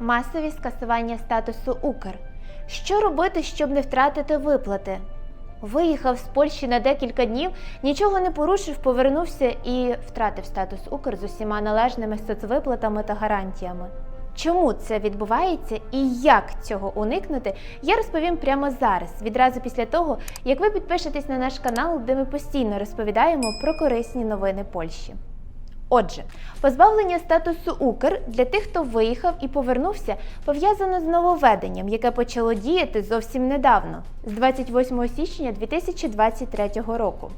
масові скасування статусу Укр. Що робити, щоб не втратити виплати? Виїхав з Польщі на декілька днів, нічого не порушив, повернувся і втратив статус Укр з усіма належними соцвиплатами та гарантіями. Чому це відбувається і як цього уникнути, я розповім прямо зараз, відразу після того, як ви підпишетесь на наш канал, де ми постійно розповідаємо про корисні новини Польщі. Отже, позбавлення статусу Укр для тих, хто виїхав і повернувся, пов'язано з нововведенням, яке почало діяти зовсім недавно, з 28 січня 2023 року.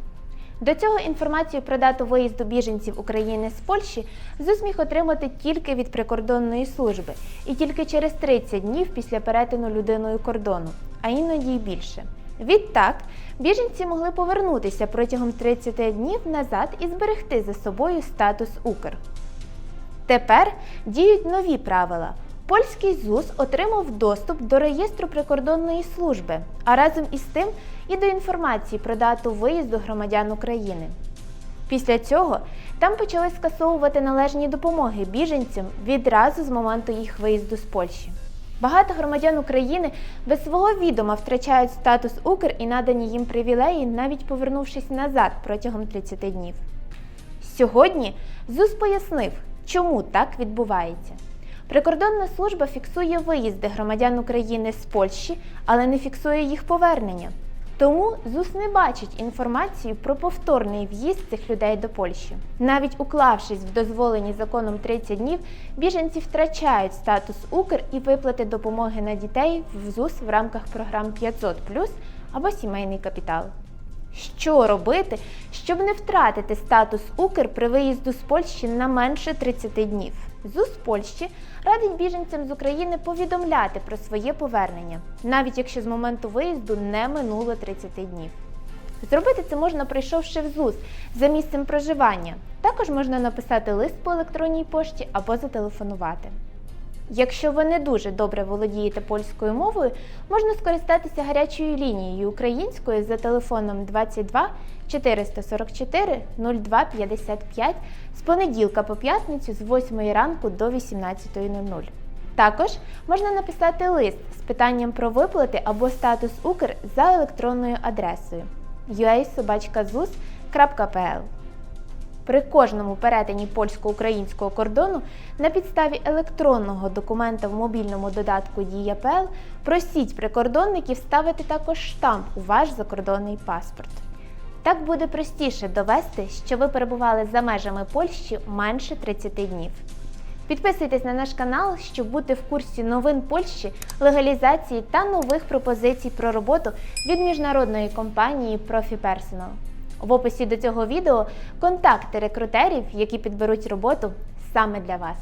До цього інформацію про дату виїзду біженців України з Польщі ЗУС міг отримати тільки від прикордонної служби і тільки через 30 днів після перетину людиною кордону, а іноді й більше. Відтак, біженці могли повернутися протягом 30 днів назад і зберегти за собою статус Укр. Тепер діють нові правила. Польський ЗУС отримав доступ до реєстру прикордонної служби, а разом із тим і до інформації про дату виїзду громадян України. Після цього там почали скасовувати належні допомоги біженцям відразу з моменту їх виїзду з Польщі. Багато громадян України без свого відома втрачають статус Укр і надані їм привілеї, навіть повернувшись назад протягом 30 днів. Сьогодні ЗУС пояснив, чому так відбувається. Прикордонна служба фіксує виїзди громадян України з Польщі, але не фіксує їх повернення. Тому ЗУС не бачить інформацію про повторний в'їзд цих людей до Польщі. Навіть уклавшись в дозволені законом 30 днів, біженці втрачають статус Укр і виплати допомоги на дітей в ЗУС в рамках програм 500 або сімейний капітал. Що робити, щоб не втратити статус Укр при виїзду з Польщі на менше 30 днів? ЗУС Польщі радить біженцям з України повідомляти про своє повернення, навіть якщо з моменту виїзду не минуло 30 днів. Зробити це можна, прийшовши в ЗУС за місцем проживання. Також можна написати лист по електронній пошті або зателефонувати. Якщо ви не дуже добре володієте польською мовою, можна скористатися гарячою лінією українською за телефоном 22 444 02 55 з понеділка по п'ятницю з 8 ранку до 18.00. Також можна написати лист з питанням про виплати або статус Укр за електронною адресою uasobachkazus.pl при кожному перетині польсько-українського кордону на підставі електронного документа в мобільному додатку Дія.ПЛ просіть прикордонників ставити також штамп у ваш закордонний паспорт. Так буде простіше довести, що ви перебували за межами Польщі менше 30 днів. Підписуйтесь на наш канал, щоб бути в курсі новин Польщі, легалізації та нових пропозицій про роботу від міжнародної компанії ProfiPersonal. В описі до цього відео контакти рекрутерів, які підберуть роботу саме для вас.